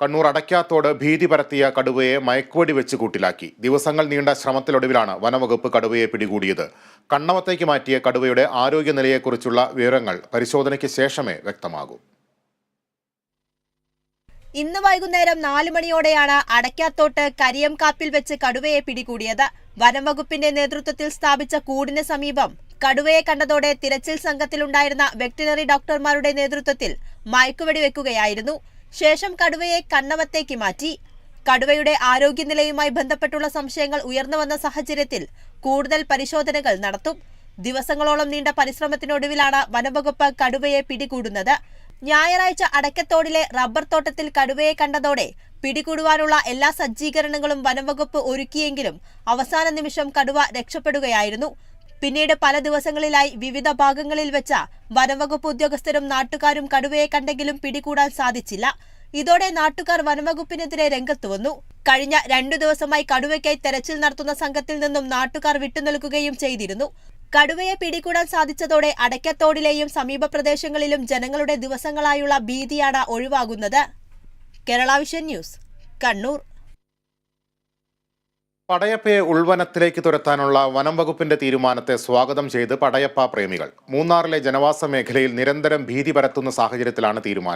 കണ്ണൂർ അടയ്ക്കാത്തോട് ഭീതി പരത്തിയ കടുവയെ മയക്കുവടി വെച്ച് കൂട്ടിലാക്കി. ദിവസങ്ങൾ നീണ്ട ശ്രമത്തിലൊടുവിലാണ് വനവകുപ്പ് കടുവയെ പിടികൂടിയത്. കണ്ണവത്തേക്ക് മാറ്റിയ കടുവയുടെ ആരോഗ്യനിലയെക്കുറിച്ചുള്ള വിവരങ്ങൾ പരിശോധനയ്ക്ക് ശേഷമേ വ്യക്തമാകൂ. ഇന്ന് വൈകുന്നേരം നാല് മണിയോടെയാണ് അടയ്ക്കാത്തോട്ട് കരിയംകാപ്പിൽ വെച്ച് കടുവയെ പിടികൂടിയത്. വനംവകുപ്പിന്റെ നേതൃത്വത്തിൽ സ്ഥാപിച്ച കൂടിന് സമീപം കടുവയെ കണ്ടതോടെ തിരച്ചിൽ സംഘത്തിലുണ്ടായിരുന്ന വെറ്റിനറി ഡോക്ടർമാരുടെ നേതൃത്വത്തിൽ മയക്കുവെടി വെക്കുകയായിരുന്നു. ശേഷം കടുവയെ കണ്ണവത്തേക്ക് മാറ്റി. കടുവയുടെ ആരോഗ്യനിലയുമായി ബന്ധപ്പെട്ടുള്ള സംശയങ്ങൾ ഉയർന്നുവന്ന സാഹചര്യത്തിൽ കൂടുതൽ പരിശോധനകൾ നടത്തും. ദിവസങ്ങളോളം നീണ്ട പരിശ്രമത്തിനൊടുവിലാണ് വനംവകുപ്പ് കടുവയെ പിടികൂടുന്നത്. ഞായറാഴ്ച അടക്കത്തോടിലെ റബ്ബർ തോട്ടത്തിൽ കടുവയെ കണ്ടതോടെ പിടികൂടുവാനുള്ള എല്ലാ സജ്ജീകരണങ്ങളും വനംവകുപ്പ് ഒരുക്കിയെങ്കിലും അവസാന നിമിഷം കടുവ രക്ഷപ്പെടുകയായിരുന്നു. പിന്നീട് പല ദിവസങ്ങളിലായി വിവിധ ഭാഗങ്ങളിൽ വെച്ച വനംവകുപ്പ് ഉദ്യോഗസ്ഥരും നാട്ടുകാരും കടുവയെ കണ്ടെങ്കിലും പിടികൂടാൻ സാധിച്ചില്ല. ഇതോടെ നാട്ടുകാർ വനംവകുപ്പിനെതിരെ രംഗത്തുവന്നു കഴിഞ്ഞ രണ്ടു ദിവസമായി കടുവയ്ക്കായി തെരച്ചിൽ നടത്തുന്ന സംഘത്തിൽ നിന്നും നാട്ടുകാർ വിട്ടുനിൽക്കുകയും ചെയ്തിരുന്നു. കടുവയെ പിടികൂടാൻ സാധിച്ചതോടെ അടയ്ക്കത്തോടിലെയും സമീപ പ്രദേശങ്ങളിലും ജനങ്ങളുടെ ദിവസങ്ങളായുള്ള ഭീതിയാണ് ഒഴിവാകുന്നത്. Kerala vision news Kannur. പടയപ്പയെ ഉൾവനത്തിലേക്ക് തുരത്താനുള്ള വനം വകുപ്പിന്റെ തീരുമാനത്തെ സ്വാഗതം ചെയ്ത് പടയപ്പ പ്രേമികൾ. മൂന്നാറിലെ ജനവാസ മേഖലയിൽ നിരന്തരം ഭീതി പരത്തുന്ന സാഹചര്യത്തിലാണ് തീരുമാനം.